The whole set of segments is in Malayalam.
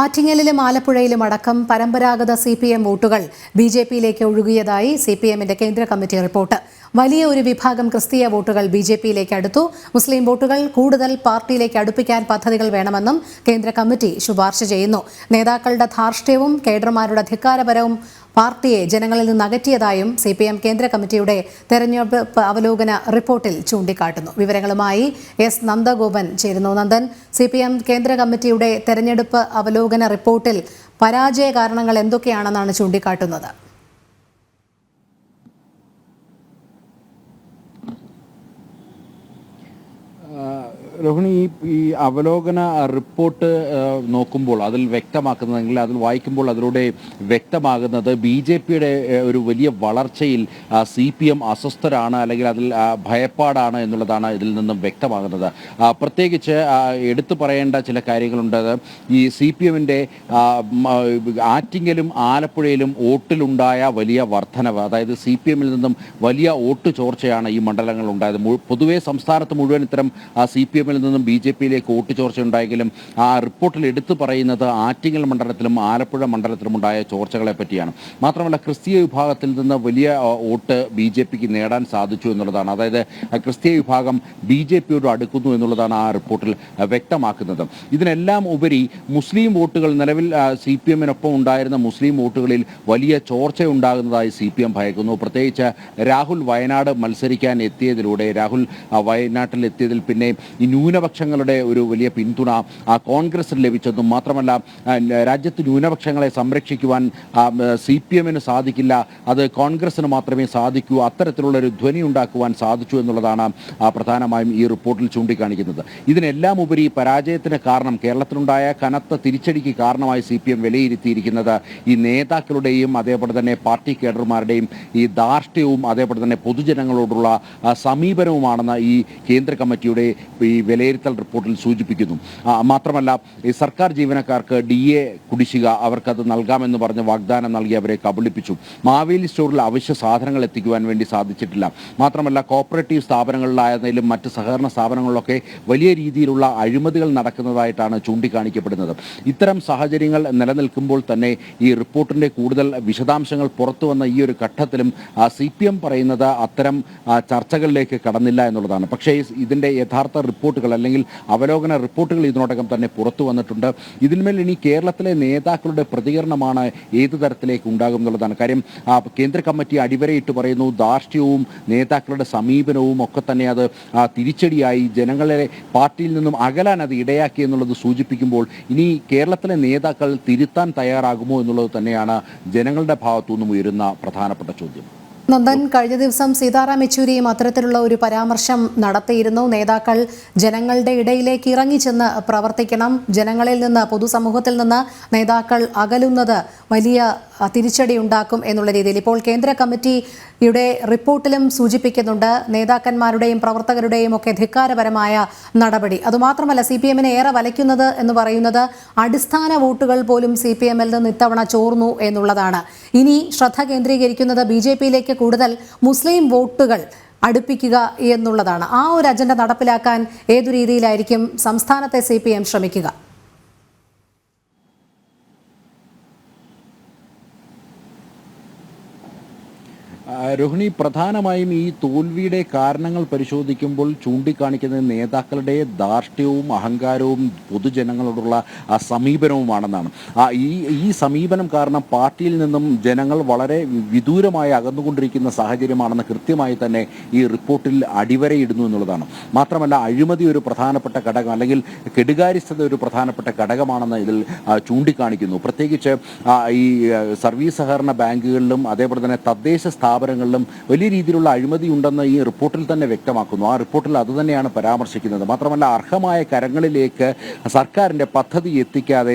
ആറ്റിങ്ങലിലും ആലപ്പുഴയിലും അടക്കം പരമ്പരാഗത സി പി എം വോട്ടുകൾ ബി ജെ പിയിലേക്ക് ഒഴുകിയതായി സി പി എമ്മിന്റെ കേന്ദ്ര കമ്മിറ്റി റിപ്പോർട്ട്. വലിയ ഒരു വിഭാഗം ക്രിസ്തീയ വോട്ടുകൾ ബി ജെ പിയിലേക്ക് അടുത്തു. മുസ്ലിം വോട്ടുകൾ കൂടുതൽ പാർട്ടിയിലേക്ക് അടുപ്പിക്കാൻ പദ്ധതികൾ വേണമെന്നും കേന്ദ്ര കമ്മിറ്റി ശുപാർശ ചെയ്യുന്നു. നേതാക്കളുടെ ധാർഷ്ട്യവും കേഡർമാരുടെ ധിക്കാരപരവും പാർട്ടിയെ ജനങ്ങളിൽ നിന്ന് അകറ്റിയതായും സി പി എം കേന്ദ്ര കമ്മിറ്റിയുടെ തെരഞ്ഞെടുപ്പ് അവലോകന റിപ്പോർട്ടിൽ ചൂണ്ടിക്കാട്ടുന്നു. വിവരങ്ങളുമായി എസ് നന്ദഗോപൻ ചേരുന്നു. നന്ദൻ സി പി എം കേന്ദ്ര കമ്മിറ്റിയുടെ തെരഞ്ഞെടുപ്പ് അവലോകന റിപ്പോർട്ടിൽ പരാജയ കാരണങ്ങൾ എന്തൊക്കെയാണെന്നാണ് ചൂണ്ടിക്കാട്ടുന്നത്? രോഹിണി ഈ ഈ അവലോകന റിപ്പോർട്ട് നോക്കുമ്പോൾ അതിൽ വ്യക്തമാക്കുന്നതെങ്കിൽ അതിൽ വായിക്കുമ്പോൾ അതിലൂടെ വ്യക്തമാകുന്നത് ബി ജെ പിയുടെ ഒരു വലിയ വളർച്ചയിൽ സി പി എം അസ്വസ്ഥരാണ് അല്ലെങ്കിൽ അതിൽ ഭയപ്പാടാണ് എന്നുള്ളതാണ് ഇതിൽ നിന്നും വ്യക്തമാകുന്നത്. പ്രത്യേകിച്ച് എടുത്തു പറയേണ്ട ചില കാര്യങ്ങളുണ്ട്. ഈ സി പി എമ്മിന്റെ ആറ്റിങ്ങലും ആലപ്പുഴയിലും വോട്ടിലുണ്ടായ വലിയ വർധനവ് അതായത് സി പി എമ്മിൽ നിന്നും വലിയ വോട്ട് ചോർച്ചയാണ് ഈ മണ്ഡലങ്ങൾ ഉണ്ടായത് പൊതുവേ സംസ്ഥാനത്ത് മുഴുവൻ ഇത്തരം സി പി എമ്മിൽ നിന്നും ബി ജെ പിയിലേക്ക് വോട്ട് ചോർച്ച ഉണ്ടായെങ്കിലും ആ റിപ്പോർട്ടിൽ എടുത്തു പറയുന്നത് ആറ്റിങ്ങൽ മണ്ഡലത്തിലും ആലപ്പുഴ മണ്ഡലത്തിലും ഉണ്ടായ ചോർച്ചകളെ പറ്റിയാണ്. മാത്രമല്ല ക്രിസ്തീയ വിഭാഗത്തിൽ നിന്ന് വലിയ വോട്ട് ബി ജെ പിക്ക് നേടാൻ സാധിച്ചു എന്നുള്ളതാണ്. അതായത് ക്രിസ്തീയ വിഭാഗം ബി ജെ പിയോട് അടുക്കുന്നു എന്നുള്ളതാണ് ആ റിപ്പോർട്ടിൽ വ്യക്തമാക്കുന്നത്. ഇതിനെല്ലാം ഉപരി മുസ്ലിം വോട്ടുകൾ നിലവിൽ സി പി എമ്മിനൊപ്പം ഉണ്ടായിരുന്ന മുസ്ലിം വോട്ടുകളിൽ വലിയ ചോർച്ച ഉണ്ടാകുന്നതായി സി പി എം ഭയക്കുന്നു. പ്രത്യേകിച്ച് രാഹുൽ വയനാട് മത്സരിക്കാൻ എത്തിയതിലൂടെ രാഹുൽ വയനാട്ടിൽ എത്തിയതിൽ പിന്നെ ഈ ന്യൂനപക്ഷങ്ങളുടെ ഒരു വലിയ പിന്തുണ കോൺഗ്രസിന് ലഭിച്ചെന്നും മാത്രമല്ല രാജ്യത്ത് ന്യൂനപക്ഷങ്ങളെ സംരക്ഷിക്കുവാൻ സി പി എമ്മിന് സാധിക്കില്ല. അത് കോൺഗ്രസിന് മാത്രമേ സാധിക്കൂ. അത്തരത്തിലുള്ള ഒരു ധ്വനി ഉണ്ടാക്കുവാൻ സാധിച്ചു എന്നുള്ളതാണ് പ്രധാനമായും ഈ റിപ്പോർട്ടിൽ ചൂണ്ടിക്കാണിക്കുന്നത്. ഇതിനെല്ലാം ഉപരി പരാജയത്തിന് കാരണം കേരളത്തിലുണ്ടായ കനത്ത തിരിച്ചടിക്ക് കാരണമായി സി പി എം വിലയിരുത്തിയിരിക്കുന്നത് ഈ നേതാക്കളുടെയും അതേപോലെ തന്നെ പാർട്ടി കേഡർമാരുടെയും ഈ ധാർഷ്ട്യവും അതേപോലെ തന്നെ പൊതുജനങ്ങളോടുള്ള സമീപനവുമാണെന്ന് ഈ കേന്ദ്ര കമ്മിറ്റിയുടെ ഈ വിലയിരുത്തൽ റിപ്പോർട്ടിൽ സൂചിപ്പിക്കുന്നു. മാത്രമല്ല ഈ സർക്കാർ ജീവനക്കാർക്ക് ഡി എ കുടിശ്ശിക അവർക്കത് നൽകാമെന്ന് പറഞ്ഞ് വാഗ്ദാനം നൽകി അവരെ കബളിപ്പിച്ചു. മാവേലി സ്റ്റോറിൽ അവശ്യ സാധനങ്ങൾ എത്തിക്കുവാൻ വേണ്ടി സാധിച്ചിട്ടില്ല. മാത്രമല്ല കോപ്പറേറ്റീവ് സ്ഥാപനങ്ങളിലായിരുന്നാലും മറ്റ് സഹകരണ സ്ഥാപനങ്ങളിലൊക്കെ വലിയ രീതിയിലുള്ള അഴിമതികൾ നടക്കുന്നതായിട്ടാണ് ചൂണ്ടിക്കാണിക്കപ്പെടുന്നത്. ഇത്തരം സാഹചര്യങ്ങൾ നിലനിൽക്കുമ്പോൾ തന്നെ ഈ റിപ്പോർട്ടിന്റെ കൂടുതൽ വിശദാംശങ്ങൾ പുറത്തു വന്ന ഈ ഒരു ഘട്ടത്തിലും സി പി എം പറയുന്നത് അത്തരം ചർച്ചകളിലേക്ക് കടന്നില്ല എന്നുള്ളതാണ്. പക്ഷേ ഇതിന്റെ യഥാർത്ഥ റിപ്പോർട്ടുകൾ അല്ലെങ്കിൽ അവലോകന റിപ്പോർട്ടുകൾ ഇതിനോടകം തന്നെ പുറത്തു വന്നിട്ടുണ്ട്. ഇതിന്മേൽ ഇനി കേരളത്തിലെ നേതാക്കളുടെ പ്രതികരണമാണ് ഏത് തരത്തിലേക്ക് ഉണ്ടാകും എന്നുള്ളതാണ് കാര്യം. കേന്ദ്ര കമ്മിറ്റി അടിവരയിട്ട് പറയുന്നു ധാർഷ്ട്യവും നേതാക്കളുടെ സമീപനവും ഒക്കെ തന്നെ അത് തിരിച്ചടിയായി. ജനങ്ങളെ പാർട്ടിയിൽ നിന്നും അകലാൻ അത് ഇടയാക്കി എന്നുള്ളത് സൂചിപ്പിക്കുമ്പോൾ ഇനി കേരളത്തിലെ നേതാക്കൾ തിരുത്താൻ തയ്യാറാകുമോ എന്നുള്ളത് തന്നെയാണ് ജനങ്ങളുടെ ഭാഗത്തു നിന്നും ഉയരുന്ന പ്രധാനപ്പെട്ട ചോദ്യം. നന്ദൻ കഴിഞ്ഞ ദിവസം സീതാറാം യെച്ചൂരിയും അത്തരത്തിലുള്ള ഒരു പരാമർശം നടത്തിയിരുന്നു. നേതാക്കൾ ജനങ്ങളുടെ ഇടയിലേക്ക് ഇറങ്ങിച്ചെന്ന് പ്രവർത്തിക്കണം. ജനങ്ങളിൽ നിന്ന് പൊതുസമൂഹത്തിൽ നിന്ന് നേതാക്കൾ അകലുന്നത് വലിയ തിരിച്ചടി ഉണ്ടാക്കും എന്നുള്ള രീതിയിൽ. ഇപ്പോൾ കേന്ദ്ര കമ്മിറ്റിയുടെ റിപ്പോർട്ടിലും സൂചിപ്പിക്കുന്നുണ്ട് നേതാക്കന്മാരുടെയും പ്രവർത്തകരുടെയും ഒക്കെ ധിക്കാരപരമായ നടപടി. അതുമാത്രമല്ല സി പി എമ്മിനെ ഏറെ വലയ്ക്കുന്നത് എന്ന് പറയുന്നത് അടിസ്ഥാന വോട്ടുകൾ പോലും സി പി എമ്മിൽ നിന്ന് ഇത്തവണ ചോർന്നു എന്നുള്ളതാണ്. ഇനി ശ്രദ്ധ കേന്ദ്രീകരിക്കുന്നത് ബി ജെ പിയിലേക്ക് കൂടുതൽ മുസ്ലിം വോട്ടുകൾ അടുപ്പിക്കുക എന്നുള്ളതാണ്. ആ ഒരു അജണ്ട നടപ്പിലാക്കാൻ ഏതു രീതിയിലായിരിക്കും സംസ്ഥാനത്തെ സി ശ്രമിക്കുക? രോഹിണി പ്രധാനമായും ഈ തോൽവിയുടെ കാരണങ്ങൾ പരിശോധിക്കുമ്പോൾ ചൂണ്ടിക്കാണിക്കുന്നത് നേതാക്കളുടെ ധാർഷ്ട്യവും അഹങ്കാരവും പൊതുജനങ്ങളോടുള്ള ആ സമീപനവുമാണെന്നാണ്. ആ ഈ ഈ സമീപനം കാരണം പാർട്ടിയിൽ നിന്നും ജനങ്ങൾ വളരെ വിദൂരമായി അകന്നുകൊണ്ടിരിക്കുന്ന സാഹചര്യമാണെന്ന് കൃത്യമായി തന്നെ ഈ റിപ്പോർട്ടിൽ അടിവരയിടുന്നു എന്നുള്ളതാണ്. മാത്രമല്ല അഴിമതി ഒരു പ്രധാനപ്പെട്ട ഘടകം അല്ലെങ്കിൽ കെടുകാര്യസ്ഥത ഒരു പ്രധാനപ്പെട്ട ഘടകമാണെന്ന് ഇതിൽ ചൂണ്ടിക്കാണിക്കുന്നു. പ്രത്യേകിച്ച് ഈ സർവീസ് സഹകരണ ബാങ്കുകളിലും അതേപോലെ തന്നെ തദ്ദേശ സ്ഥാപനങ്ങളിലും വലിയ രീതിയിലുള്ള അഴിമതി ഉണ്ടെന്ന് ഈ റിപ്പോർട്ടിൽ തന്നെ വ്യക്തമാക്കുന്നു. ആ റിപ്പോർട്ടിൽ അതുതന്നെയാണ് പരാമർശിക്കുന്നത്. മാത്രമല്ല അർഹമായ കരങ്ങളിലേക്ക് സർക്കാരിന്റെ പദ്ധതി എത്തിക്കാതെ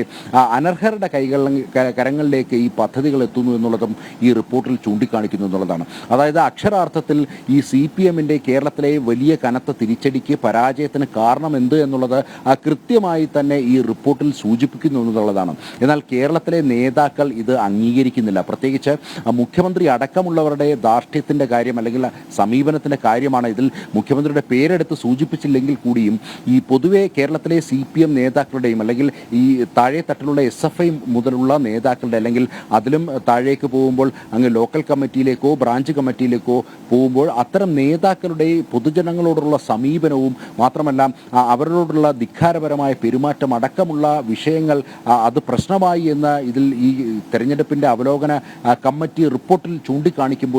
അനർഹരുടെ കൈകളിൽ കരങ്ങളിലേക്ക് ഈ പദ്ധതികൾ എത്തുന്നു എന്നുള്ളതും ഈ റിപ്പോർട്ടിൽ ചൂണ്ടിക്കാണിക്കുന്നു എന്നുള്ളതാണ്. അതായത് അക്ഷരാർത്ഥത്തിൽ ഈ സി പി എമ്മിന്റെ കേരളത്തിലെ വലിയ കനത്ത തിരിച്ചടിക്ക് പരാജയത്തിന് കാരണം എന്ത് എന്നുള്ളത് കൃത്യമായി തന്നെ ഈ റിപ്പോർട്ടിൽ സൂചിപ്പിക്കുന്നു എന്നുള്ളതാണ്. എന്നാൽ കേരളത്തിലെ നേതാക്കൾ ഇത് അംഗീകരിക്കുന്നില്ല. പ്രത്യേകിച്ച് മുഖ്യമന്ത്രി അടക്കമുള്ളവരുടെ ധാർഷ്ട്യത്തിന്റെ കാര്യം അല്ലെങ്കിൽ സമീപനത്തിന്റെ കാര്യമാണ് ഇതിൽ മുഖ്യമന്ത്രിയുടെ പേരെടുത്ത് സൂചിപ്പിച്ചില്ലെങ്കിൽ കൂടിയും ഈ പൊതുവെ കേരളത്തിലെ സി പി എം നേതാക്കളുടെയും അല്ലെങ്കിൽ ഈ താഴെ തട്ടിലുള്ള എസ് എഫ് ഐ മുതലുള്ള നേതാക്കളുടെ അല്ലെങ്കിൽ അതിലും താഴേക്ക് പോകുമ്പോൾ അങ്ങ് ലോക്കൽ കമ്മിറ്റിയിലേക്കോ ബ്രാഞ്ച് കമ്മിറ്റിയിലേക്കോ പോകുമ്പോൾ അത്തരം നേതാക്കളുടെ പൊതുജനങ്ങളോടുള്ള സമീപനവും മാത്രമല്ല അവരോടുള്ള ധിക്കാരപരമായ പെരുമാറ്റം അടക്കമുള്ള വിഷയങ്ങൾ അത് പ്രശ്നമായി എന്ന് ഇതിൽ ഈ തെരഞ്ഞെടുപ്പിന്റെ അവലോകന കമ്മിറ്റി റിപ്പോർട്ടിൽ ചൂണ്ടിക്കാണിക്കുമ്പോഴും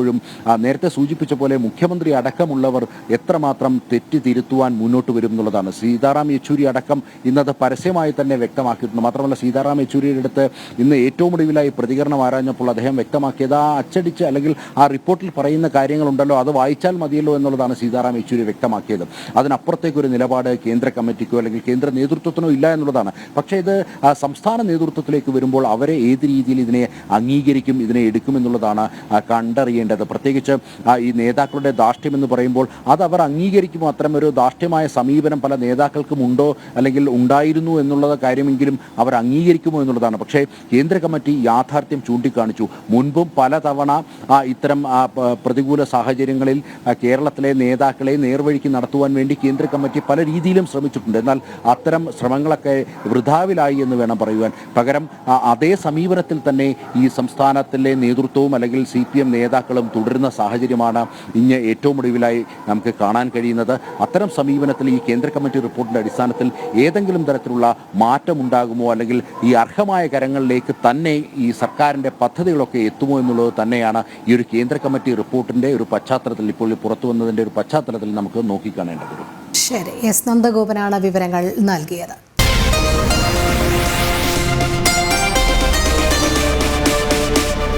ആ, നേരത്തെ സൂചിപ്പിച്ച പോലെ മുഖ്യമന്ത്രി അടക്കമുള്ളവർ എത്രമാത്രം തെറ്റ് തിരുത്തുവാൻ മുന്നോട്ട് വരും എന്നുള്ളതാണ്. സീതാറാം യെച്ചൂരി അടക്കം ഇന്നത് പരസ്യമായി തന്നെ വ്യക്തമാക്കിയിട്ടുണ്ട്. മാത്രമല്ല സീതാറാം യെച്ചൂരിയുടെ അടുത്ത് ഇന്ന് ഏറ്റവും ഒടുവിലായി പ്രതികരണം ആരാഞ്ഞപ്പോൾ അദ്ദേഹം വ്യക്തമാക്കിയത് ആ അച്ചടിച്ച് അല്ലെങ്കിൽ ആ റിപ്പോർട്ടിൽ പറയുന്ന കാര്യങ്ങളുണ്ടല്ലോ അത് വായിച്ചാൽ മതിയല്ലോ എന്നുള്ളതാണ് സീതാറാം യെച്ചൂരി വ്യക്തമാക്കിയത്. അതിനപ്പുറത്തേക്ക് ഒരു നിലപാട് കേന്ദ്ര കമ്മിറ്റിക്കോ അല്ലെങ്കിൽ കേന്ദ്ര നേതൃത്വത്തിനോ ഇല്ല എന്നുള്ളതാണ്. പക്ഷേ ഇത് സംസ്ഥാന നേതൃത്വത്തിലേക്ക് വരുമ്പോൾ അവരെ ഏത് രീതിയിൽ ഇതിനെ അംഗീകരിക്കും ഇതിനെ എടുക്കും എന്നുള്ളതാണ് കണ്ടറിയേണ്ടത് പ്രത്യേകിച്ച് ഈ നേതാക്കളുടെ ധാർഷ്ട്യം എന്ന് പറയുമ്പോൾ അത് അവർ അംഗീകരിക്കുമോ? അത്തരമൊരു ഒരു ധാർഷ്ട്യമായ സമീപനം പല നേതാക്കൾക്കും ഉണ്ടോ? അല്ലെങ്കിൽ ഉണ്ടായിരുന്നു എന്നുള്ളത് കാര്യമെങ്കിലും അവർ അംഗീകരിക്കുമോ എന്നുള്ളതാണ്. പക്ഷേ കേന്ദ്ര കമ്മിറ്റി യാഥാർത്ഥ്യം ചൂണ്ടിക്കാണിച്ചു. മുൻപും പലതവണ ഇത്തരം പ്രതികൂല സാഹചര്യങ്ങളിൽ കേരളത്തിലെ നേതാക്കളെ നേർവഴിക്ക് നടത്തുവാൻ വേണ്ടി കേന്ദ്ര കമ്മിറ്റി പല രീതിയിലും ശ്രമിച്ചിട്ടുണ്ട്. എന്നാൽ അത്തരം ശ്രമങ്ങളൊക്കെ വൃഥാവിലായി എന്ന് വേണം പറയുവാൻ. പകരം അതേ സമീപനത്തിൽ തന്നെ ഈ സംസ്ഥാനത്തിലെ നേതൃത്വവും അല്ലെങ്കിൽ സി എം നേതാക്കളും തുടരുന്ന സാഹചര്യമാണ് ഇന്ന് ഏറ്റവും ഒടുവിലായി നമുക്ക് കാണാൻ കഴിയുന്നത്. അത്തരം സമീപനത്തിൽ ഈ കേന്ദ്ര കമ്മിറ്റി റിപ്പോർട്ടിന്റെ അടിസ്ഥാനത്തിൽ ഏതെങ്കിലും തരത്തിലുള്ള മാറ്റമുണ്ടാകുമോ? അല്ലെങ്കിൽ ഈ അർഹമായ കരങ്ങളിലേക്ക് തന്നെ ഈ സർക്കാരിന്റെ പദ്ധതികളൊക്കെ എത്തുമോ എന്നുള്ളത് തന്നെയാണ് ഈ ഒരു കേന്ദ്ര കമ്മിറ്റി റിപ്പോർട്ടിന്റെ ഒരു പശ്ചാത്തലത്തിൽ ഇപ്പോൾ പുറത്തു വന്നതിന്റെ ഒരു പശ്ചാത്തലത്തിൽ നമുക്ക് നോക്കിക്കാണേണ്ടത്. ശരി. എസ് നന്ദഗോപനാണ് വിവരങ്ങൾ നൽകിയത്.